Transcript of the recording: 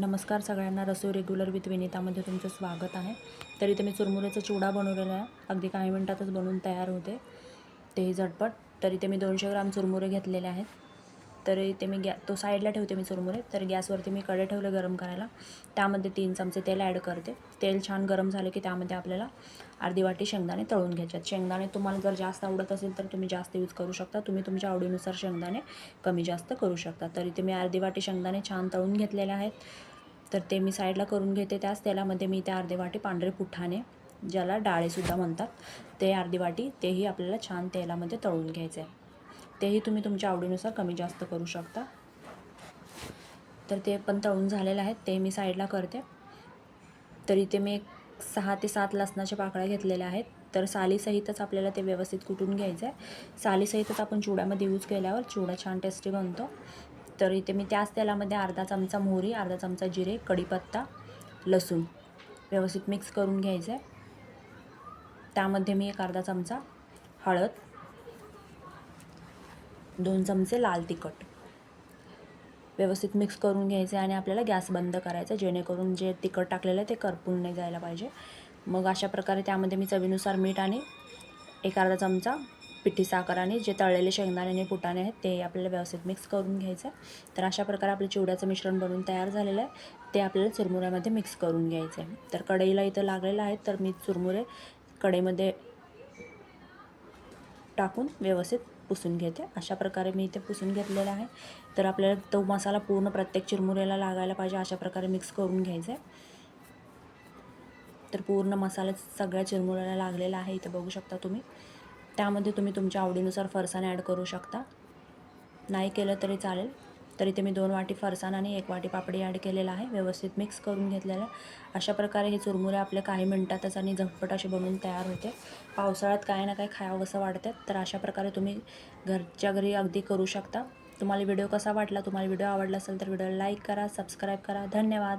नमस्कार सगळ्यांना रसोई regular with विनितामध्ये तुमचं स्वागत आहे. तर इथे मी चुरमुऱ्याचा चिवडा बनवलेला आहे. अगदी काही मिनटातच बनवून तयार होते तेही झटपट. तर इथे मी दोनशे ग्राम चुरमुरे घेतलेले आहेत. तर इथे मी गॅ तो साईडला ठेवते मी चुरमुरे तर गॅसवरती मी कडे ठेवले गरम करायला. त्यामध्ये तीन चमचे तेल ॲड करते. तेल छान गरम झाले की त्यामध्ये आपल्याला अर्धी वाटी शेंगदाणे तळून घ्यायच्यात शेंगदाणे तुम्हाला जर जास्त आवडत असेल तर तुम्ही जास्त यूज करू शकता. तुम्ही तुमच्या आवडीनुसार शेंगदाणे कमी जास्त करू शकता. तर इथे मी अर्धी वाटी शेंगदाणे छान तळून घेतलेले आहेत. तर ते मी साईडला करून घेते त्याच तेलामध्ये मी त्या अर्धी वाटी पांढरे पुठाणे ज्याला डाळेसुद्धा म्हणतात ते अर्धी वाटी तेही आपल्याला छान तेलामध्ये तळून घ्यायचे. आहे तेही तुम्ही तुमच्या आवडीनुसार कमी जास्त करू शकता. तर ते पण तळून झालेलं आहेत ते मी साईडला करते. तर इथे मी एक सहा ते सात लसणाच्या पाकळ्या घेतलेल्या आहेत. तर सालीसहितच आपल्याला ते व्यवस्थित कुटून घ्यायचं आहे? सालीसहितच आपण चुड्यामध्ये यूज केल्यावर चुडा छान टेस्टी बनतो. तर इथे मी त्याच तेलामध्ये अर्धा चमचा मोहरी अर्धा चमचा जिरे कढीपत्ता लसूण व्यवस्थित मिक्स करून घ्यायचं आहे. त्यामध्ये मी एक अर्धा चमचा हळद दोन चमचे लाल तिखट. व्यवस्थित मिक्स करून घ्यायचे आणि आपल्याला गॅस बंद करायचा जेणेकरून जे तिखट टाकलेलं आहे ते करपून नाही जायला पाहिजे. मग अशा प्रकारे त्यामध्ये मी चवीनुसार मीठ आणि एक अर्धा चमचा पिठी साखर आणि जे तळलेले शेंगदाणे आणि फुटाणे आहेत ते आपल्याला व्यवस्थित मिक्स करून घ्यायचं. आहे तर अशा प्रकारे आपलं चिवड्याचं मिश्रण बनवून तयार झालेलं आहे. ते आपल्याला चुरमुऱ्यामध्ये मिक्स करून घ्यायचं आहे. तर कढईला इथं लागलेलं आहे तर मी चुरमुरे कढईमध्ये टाकून व्यवस्थित पुसून घेते. अशा प्रकारे मी इथे पुसून घेतलेला आहे. तर आपल्याला तो मसाला पूर्ण प्रत्येक चिरमुऱ्याला लागायला पाहिजे अशा प्रकारे मिक्स करून घ्यायचं. आहे तर पूर्ण मसाला सगळ्या चिरमुऱ्याला लागलेला आहे इथे बघू शकता तुम्ही. त्यामध्ये तुम्ही तुमच्या आवडीनुसार फरसाण ॲड करू शकता. नाही केलं तरी चालेल. तर इथे मी दोन वाटी फरसाण आणि एक वाटी पापडी ॲड केलेला आहे व्यवस्थित मिक्स करून घेतलेलं. आहे अशा प्रकारे हे चुरमुरे आपले काही मिनटातच आणि झटपट असे बनवून तयार होते. पावसाळ्यात काय ना काही खावंसं वाटतं तर अशा प्रकारे तुम्ही घरच्या घरी अगदी करू शकता. तुम्हाला व्हिडिओ कसा वाटला तुम्हाला व्हिडिओ आवडला असेल तर व्हिडिओला लाईक करा सबस्क्राईब करा. धन्यवाद!